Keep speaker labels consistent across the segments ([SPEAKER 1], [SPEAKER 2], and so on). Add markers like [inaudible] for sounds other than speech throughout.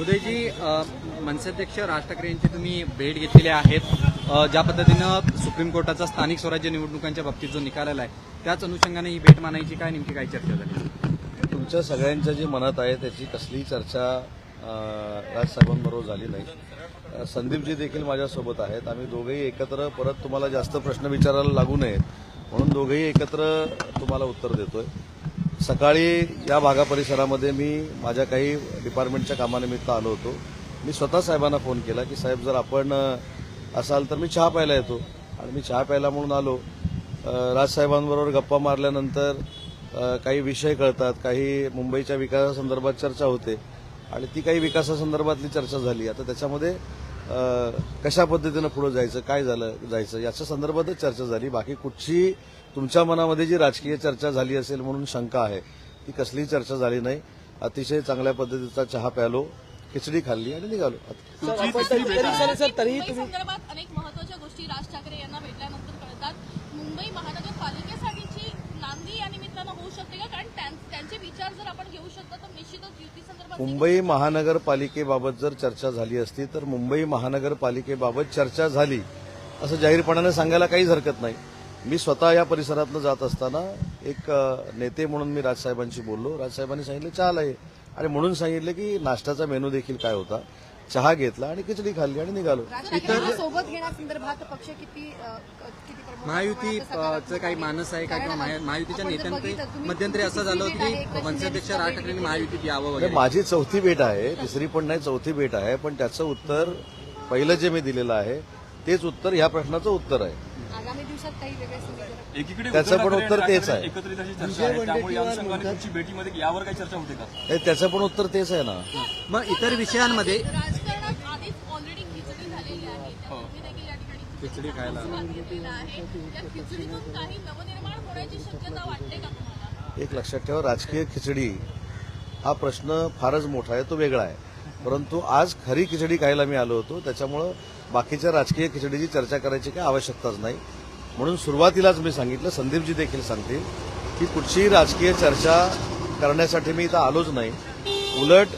[SPEAKER 1] उदयजी मनसेध्यक्ष राज ठाकरे यांची तुम्ही भेट घेतलेली आहेत. ज्या पद्धतीनं सुप्रीम कोर्टाचा स्थानिक स्वराज्य निवडणुकांच्या बाबतीत जो निकाल आला आहे त्याच अनुषंगाने ही भेट मानायची काय? नेमकी काय चर्चा झाली?
[SPEAKER 2] तुमच्या सगळ्यांच्या जी मनात आहे त्याची कसलीही चर्चा राजसाहेबांबरोबर झाली नाही. संदीपजी देखील माझ्यासोबत आहेत. आम्ही दोघेही एकत्र परत तुम्हाला जास्त प्रश्न विचारायला लागू नयेत. म्हणून दोघेही एकत्र तुम्हाला उत्तर देतोय. सकाळी या भागा परिसरामध्ये मी माझ्या काही डिपार्टमेंटच्या कामानिमित्त आलो होतो. मी स्वतः साहेबांना फोन केला की साहेब जर आपण असाल तर मी चहा प्यायला येतो. आणि मी चहा प्यायला म्हणून आलो. राजसाहेबांबरोबर गप्पा मारल्यानंतर काही विषय कळतात. काही मुंबईच्या विकासासंदर्भात चर्चा होते. आणि ती काही विकासासंदर्भातली चर्चा झाली. आता त्याच्यामध्ये कशा पद्धतीनं पुढे जायचं काय झालं जायचं याच्या संदर्भातच चर्चा झाली. बाकी कुठची तुमच्या मनामध्ये जी राजकीय चर्चा झाली असेल म्हणून शंका आहे ती कसलीही चर्चा झाली नाही. अतिशय चांगल्या पद्धतीचा चहा प्यालो खिचडी खाल्ली आणि निघालो.
[SPEAKER 3] मुंबई
[SPEAKER 4] तुम्ही
[SPEAKER 3] संदर्भात अनेक महत्त्वाच्या गोष्टी राज ठाकरे यांना भेटल्यानंतर कळतात. मुंबई महानगरपालिकेसाठीची नांदी या निमित्तानं होऊ शकते का? कारण त्यां- त्यांचे विचार जर आपण घेऊ शकतो तर निश्चितच युती संदर्भात
[SPEAKER 2] मुंबई महानगरपालिकेबाबत जर चर्चा झाली असती तर मुंबई महानगरपालिकेबाबत चर्चा झाली असं जाहीरपणाने सांगायला काहीच हरकत नाही. मी स्वतः या परिसरातनं जात असताना एक नेते म्हणून मी राजसाहेबांशी बोललो. राजसाहेबांनी सांगितलं चहाला आहे आणि म्हणून सांगितलं की नाश्त्याचा मेनू देखील काय होता? चहा घेतला आणि खिचडी खाल्ली आणि निघालो.
[SPEAKER 5] सोबत घेण्यासंदर्भात पक्ष किती
[SPEAKER 1] महायुतीचं काही मानस आहे का किंवा महा- महायुतीच्या नेत्यांकडे मध्यंतरी असं झालं होतं की मनसेध्यक्ष राज ठाकरेंनी महायुतीत यावं
[SPEAKER 2] म्हणजे माझी चौथी भेट आहे तिसरी पण नाही चौथी भेट आहे पण त्याचं उत्तर पहिलं जे मी दिलेलं आहे तेच उत्तर ह्या प्रश्नाचं उत्तर आहे.
[SPEAKER 6] एकीकडे
[SPEAKER 2] त्याचं पण उत्तर तेच आहे.
[SPEAKER 6] ठाकरे एकत्रित अशी चर्चा आहे. त्यामुळे या अनुषंगाने तुमची भेटीमध्ये यावर काही चर्चा होते का?
[SPEAKER 2] हे त्याचं पण उत्तर तेच आहे ना.
[SPEAKER 1] मग इतर विषयांमध्ये
[SPEAKER 3] राजकारणात आधीच ऑलरेडी खिचडी झालेली आहे. त्यामध्ये देखील या ठिकाणी
[SPEAKER 1] खिचडी खायला
[SPEAKER 3] सुरुवात केलेलं आहे. त्या खिचडीतून काही नवनिर्माण होण्याची शक्यता वाटते का तुम्हाला?
[SPEAKER 2] एक लक्षात ठेवा राजकीय खिचडी हा प्रश्न फारच मोठा आहे तो वेगळा आहे. परंतु आज खरी खिचडी खायला मी आलो होतो त्याच्यामुळं बाकीच्या राजकीय खिचडीची चर्चा करायची काही आवश्यकताच नाही. म्हणून सुरुवातीलाच मी सांगितलं संदीपजी देखील सांगतील की कुठचीही राजकीय चर्चा करण्यासाठी मी इथं आलोच नाही. उलट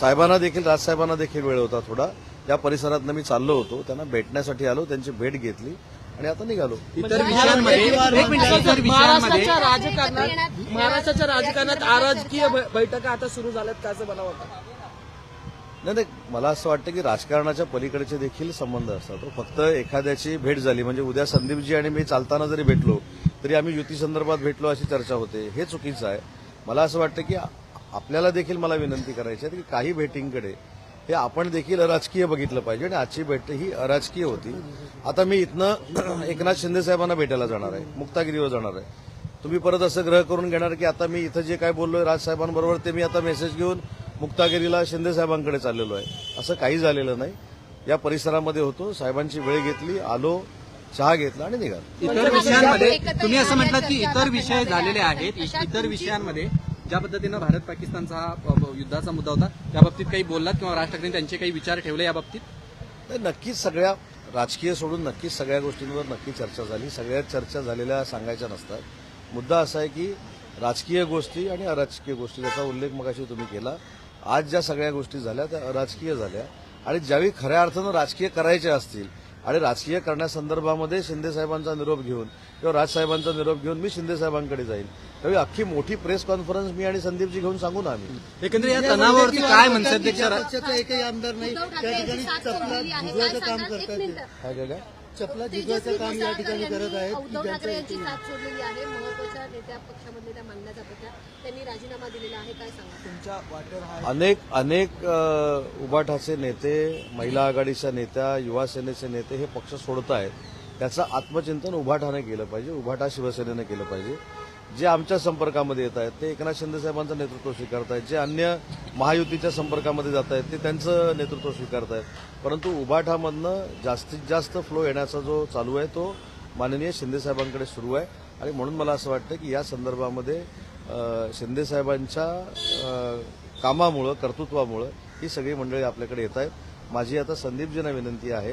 [SPEAKER 2] साहेबांना देखील राजसाहेबांना देखील वेळ होता थोडा. या परिसरातनं मी चाललो होतो त्यांना भेटण्यासाठी आलो त्यांची भेट घेतली आणि आता निघालो.
[SPEAKER 1] इतर विषयांमध्ये इतर विषयांमध्ये
[SPEAKER 4] महाराष्ट्राच्या राजकारणात महाराष्ट्राच्या राजकारणात अराजकीय बै- बैठका आता सुरू झाल्यात का असं मला वाटतं
[SPEAKER 2] नाही नाही मला असं वाटतं की राजकारणाच्या पलीकडचे देखील संबंध असतात. हो, फक्त एखाद्याची भेट झाली म्हणजे उद्या संदीपजी आणि मी चालताना जरी भेटलो तरी आम्ही युती संदर्भात भेटलो अशी चर्चा होते. हे चुकीचं आहे. मला असं वाटतं की आपल्याला देखील मला विनंती करायची आहे की काही भेटींकडे हे आपण देखील अराजकीय बघितलं पाहिजे आणि आजची भेट ही अराजकीय होती. आता मी इथनं [clears throat] एकनाथ शिंदे साहेबांना भेटायला जाणार आहे. मुक्तागिरीवर जाणार आहे. तुम्ही परत असं ग्रह करून घेणार की आता मी इथं जे काय बोललोय राजसाहेबांबरोबर ते मी आता मेसेज घेऊन मुक्तागिरीला शिंदे साहेबांकडे चाललेलो आहे. असं काही झालेलं नाही. या परिसरामध्ये होतो. साहेबांची वेळ घेतली. आलो चहा घेतला आणि निघालो.
[SPEAKER 1] इतर विषयांमध्ये तुम्ही असं म्हटलं की इतर विषय झालेले आहेत. इतर विषयांमध्ये ज्या पद्धतीनं भारत पाकिस्तानचा हा युद्धाचा मुद्दा होता त्या बाबतीत काही बोललात किंवा राज ठाकरेंनी त्यांचे काही विचार ठेवले या बाबतीत?
[SPEAKER 2] तर नक्कीच सगळ्या राजकीय सोडून नक्कीच सगळ्या गोष्टींवर नक्की चर्चा झाली. सगळ्या चर्चा झालेल्या सांगायच्या नसतात. मुद्दा असा आहे की राजकीय गोष्टी आणि अराजकीय गोष्टी ज्याचा उल्लेख मगाशी तुम्ही केला. आज ज्या सगळ्या गोष्टी झाल्या त्या अराजकीय झाल्या. आणि ज्यावेळी खऱ्या अर्थानं राजकीय करायचे असतील आणि राजकीय करण्यासंदर्भामध्ये शिंदे साहेबांचा निरोप घेऊन किंवा राजसाहेबांचा निरोप घेऊन मी शिंदे साहेबांकडे जाईल त्यावेळी अख्खी मोठी प्रेस कॉन्फरन्स मी आणि संदीपजी घेऊन सांगू ना आम्ही.
[SPEAKER 1] एकंदरीत या तणावावरती काय
[SPEAKER 7] पक्षाचा एकही आमदार नाही. त्या ठिकाणी काम करतात
[SPEAKER 2] काय काय?
[SPEAKER 7] चपला
[SPEAKER 5] तेजस्वी
[SPEAKER 7] झुजवायचं काम या ठिकाणी करत आहेत.
[SPEAKER 5] उद्धव ठाकरे यांची साथ सोडलेली आहे. महत्त्वाच्या नेत्या पक्षामधले त्या मानल्या जातात त्या त्यांनी राजीनामा दिलेला आहे. काय सांगा
[SPEAKER 4] तुमच्या वाटेवर
[SPEAKER 2] अनेक अनेक अ, उबाठाचे नेते महिला आघाडीच्या नेत्या युवा सेनेचे नेते हे पक्ष सोडत आहेत. त्याचं आत्मचिंतन उभाठाने केलं पाहिजे. उभाठा शिवसेनेनं केलं पाहिजे. जे आमच्या संपर्कामध्ये येत आहेत ते एकनाथ शिंदे साहेबांचं नेतृत्व स्वीकारत आहेत जे अन्य महायुतीच्या संपर्कामध्ये जात आहेत ते त्यांचं नेतृत्व स्वीकारत आहेत परंतु उभाठामधनं जास्तीत जास्त फ्लो येण्याचा जो चालू आहे तो माननीय शिंदेसाहेबांकडे सुरू आहे. आणि म्हणून मला असं वाटतं की या संदर्भामध्ये शिंदेसाहेबांच्या कामामुळं कर्तृत्वामुळं ही सगळी मंडळी आपल्याकडे येत आहेत. माझी आता संदीपजींना विनंती आहे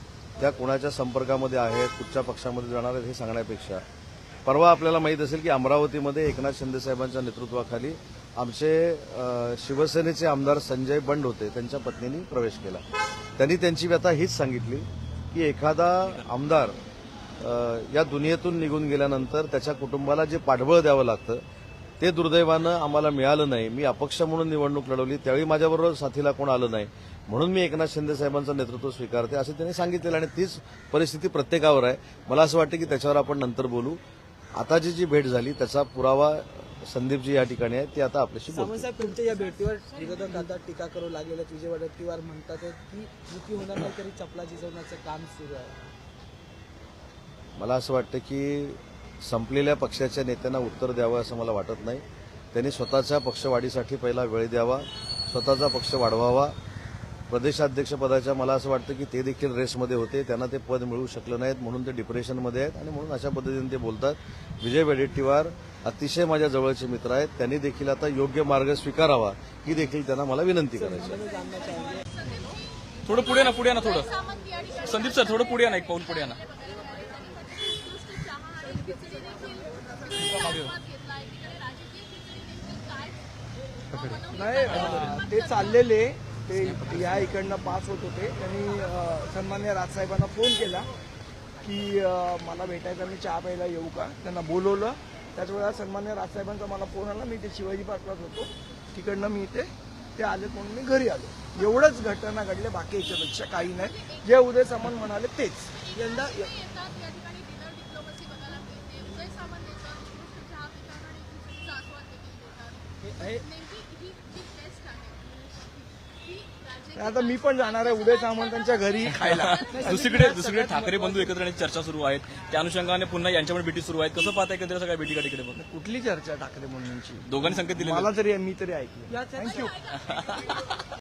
[SPEAKER 2] त्या कोणाच्या संपर्कामध्ये आहेत कुठच्या पक्षामध्ये जाणार आहेत हे सांगण्यापेक्षा. परवा आपल्याला माहीत असेल की अमरावतीमध्ये एकनाथ शिंदे साहेबांच्या नेतृत्वाखाली आमचे शिवसेनेचे आमदार संजय बंड होते त्यांच्या पत्नीने प्रवेश केला. त्यांनी त्यांची व्यथा हीच सांगितली की एखादा आमदार या दुनियेतून निघून गेल्यानंतर त्याच्या कुटुंबाला जे पाठबळ द्यावं लागतं ते दुर्दैवानं आम्हाला मिळालं नाही. मी अपक्ष म्हणून निवडणूक लढवली त्यावेळी माझ्याबरोबर साथीला कोण आलं नाही. म्हणून मी एकनाथ शिंदे साहेबांचं नेतृत्व स्वीकारते असं त्यांनी सांगितलेलं आणि तीच परिस्थिती प्रत्येकावर आहे. मला असं वाटतं की त्याच्यावर आपण नंतर बोलू. आताची जी भेट झाली त्याचा पुरावा संदीपजी या ठिकाणी आहे. ते आता आपल्याशी
[SPEAKER 4] साहेब तुमच्या या भेटीवर विरोधक आता टीका करू लागलेले विजय वडेट्टीवार म्हणतात की युती होणार नाही तरी चपला झिजवण्याचं काम सुरू आहे.
[SPEAKER 2] मला असं वाटतं की संपलेल्या पक्षाच्या नेत्यांना उत्तर द्यावं असं मला वाटत नाही. त्यांनी स्वतःच्या पक्षवाढीसाठी पहिला वेळ द्यावा. स्वतःचा पक्ष वाढवावा. प्रदेशाध्यक्षपदाच्या मला असं वाटतं की ते देखील रेसमध्ये होते. त्यांना ते पद मिळू शकलं नाहीत म्हणून ते डिप्रेशनमध्ये आहेत. आणि म्हणून अशा पद्धतीने ते बोलतात. विजय वडेट्टीवार अतिशय माझ्या जवळचे मित्र आहेत. त्यांनी देखील आता योग्य मार्ग स्वीकारावा ही देखील त्यांना मला विनंती करायची आहे.
[SPEAKER 6] थोडं पुढे ना पुढे ना थोडं. संदीप सर थोडं पुढे ना एक पाऊल पुढे ना.
[SPEAKER 4] नाही ते चाललेले. ते या इकडनं पास होत होते. त्यांनी सन्मान्य राजसाहेबांना फोन केला की मला भेटायचं मी चहा प्यायला येऊ का? त्यांना बोलवलं. त्याच वेळेला सन्मान्य राजसाहेबांचा मला फोन आला. मी ते शिवाजी पार्कलाच होतो. तिकडनं मी इथे ते आले म्हणून मी घरी आलो. एवढंच घटना घडल्या बाकी याच्यापेक्षा काही नाही. जे उदय सामंत म्हणाले तेच. यंदा
[SPEAKER 3] हे या ठिकाणी डिनर डिप्लोमसी बघायला मिळते उदय सामंत येतात उत्कृष्ट चहा पितात आणि खिचडीचा आस्वाद देखील घेतात नेमकी ही जी टेस्ट आहे ही राजकीय
[SPEAKER 4] आता मी पण जाणार आहे उदय सामंतांच्या घरी खायला.
[SPEAKER 6] दुसरीकडे दुसरीकडे ठाकरे बंधू एकत्र येण्याची चर्चा सुरू आहेत. त्या अनुषंगाने पुन्हा यांच्यामध्ये भेटी सुरू आहेत. कसं पाहताय एकत्र सगळ्या भेटी तिकडे बघ
[SPEAKER 4] कुठली चर्चा ठाकरे म्हणूनची
[SPEAKER 6] दोघांनी संकेत दिले
[SPEAKER 4] मला तरी मी तरी ऐकली. थँक्यू [laughs]